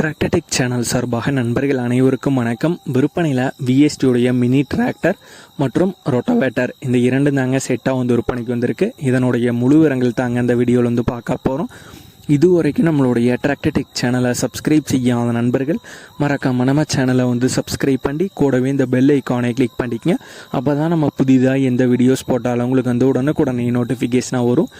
Tractor Tech channel சார்பாக நண்பர்கள் அனைவருக்கும் வணக்கம். விற்பனையில் விஎஸ்டியுடைய மினி டிராக்டர் மற்றும் ரொட்டவேட்டர் இந்த இரண்டு தாங்க செட்டாக வந்து விற்பனைக்கு வந்திருக்கு. இதனுடைய முழு விவரங்கள் தாங்க இந்த வீடியோவில் வந்து பார்க்க போகிறோம் இது வரைக்கும் நம்மளுடைய டிராக்டர்டெக் சேனலை சப்ஸ்கிரைப் செய்யாத நண்பர்கள் மறக்காம நம்ம சேனலை வந்து சப்ஸ்கிரைப் பண்ணி கூடவே இந்த பெல் ஐக்கானை கிளிக் பண்ணிக்கங்க. அப்போ தான் நம்ம புதிதாக எந்த வீடியோஸ் போட்டாலும் உங்களுக்கு வந்து உடனுக்குடனே நோட்டிஃபிகேஷனாக வரும்.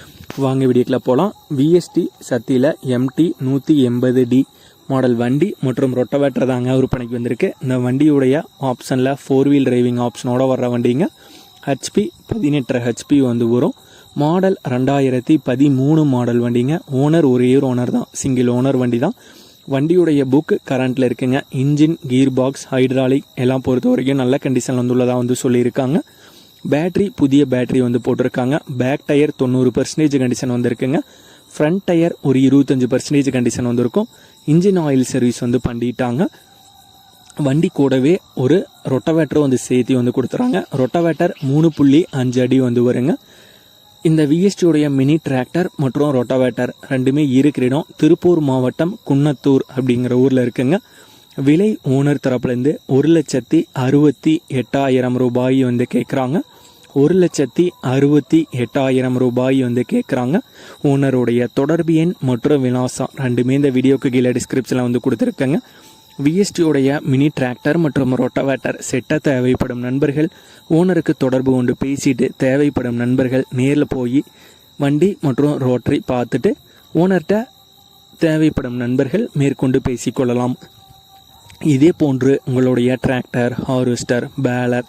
வாங்க வீடியோக்கில் போகலாம் விஎஸ்டி சத்தியில் எம்டி நூற்றி எண்பது டி மாடல் வண்டி மற்றும் ரொட்டவேட்டர் தாங்க விற்பனைக்கு வந்திருக்கு. இந்த வண்டியுடைய ஆப்ஷனில் ஃபோர் வீல் டிரைவிங் ஆப்ஷனோட வர்ற வண்டிங்க. ஹெச்பி பதினெட்டரை ஹெச்பி வந்து வரும். மாடல் ரெண்டாயிரத்தி பதிமூணு மாடல் வண்டிங்க. ஓனர் ஒரே ஒரு ஓனர் தான். சிங்கிள் ஓனர் வண்டி தான் வண்டியுடைய புக் கரண்ட்டில் இருக்குங்க. இன்ஜின் கீர் பாக்ஸ் ஹைட்ராலிக் எல்லாம் பொறுத்த வரைக்கும் நல்ல கண்டிஷனில் வந்துள்ளதாக வந்து சொல்லியிருக்காங்க. பேட்டரி புதிய பேட்டரி வந்து போட்டிருக்காங்க. பேக் டயர் தொண்ணூறு பர்சன்டேஜ் கண்டிஷன் வந்திருக்குங்க. ஃப்ரண்ட் டயர் ஒரு இருபத்தஞ்சு பர்சன்டேஜ் கண்டிஷன் வந்திருக்கும். இன்ஜின் ஆயில் சர்வீஸ் வந்து பண்ணிட்டாங்க. வண்டி கூடவே ஒரு ரொட்டவேட்டர் வந்து சேர்த்தி வந்து கொடுத்துறாங்க. ரொட்டவேட்டர் மூணு புள்ளி அஞ்சு அடி வந்து வருங்க. இந்த விஎஸ்டியுடைய மினி டிராக்டர் மற்றும் ரொட்டவேட்டர் ரெண்டுமே இருக்கிற இடம் திருப்பூர் மாவட்டம் குன்னத்தூர் அப்படிங்கிற ஊரில் இருக்குங்க. விலை ஓனர் தரப்புலேருந்து ஒரு லட்சத்தி அறுபத்தி எட்டாயிரம் ரூபாய் வந்து கேட்குறாங்க ஒரு லட்சத்தி அறுபத்தி எட்டாயிரம் ரூபாய் வந்து கேட்குறாங்க ஓனருடைய தொடர்பு எண் மற்றும் விலாசம் ரெண்டுமே இந்த வீடியோக்கு கீழே டிஸ்கிரிப்ஷனில் வந்து கொடுத்துருக்கேங்க. விஎஸ்டியுடைய மினி டிராக்டர் மற்றும் ரொட்டவேட்டர் செட்ட தேவைப்படும் நண்பர்கள் ஓனருக்கு தொடர்பு கொண்டு பேசிட்டு தேவைப்படும் நண்பர்கள் நேரில் போய் வண்டி மற்றும் ரோட்டரி பார்த்துட்டு ஓனர்கிட்ட தேவைப்படும் நண்பர்கள் மேற்கொண்டு பேசிக்கொள்ளலாம். இதே போன்று உங்களுடைய டிராக்டர் ஹார்வெஸ்டர் பேலர்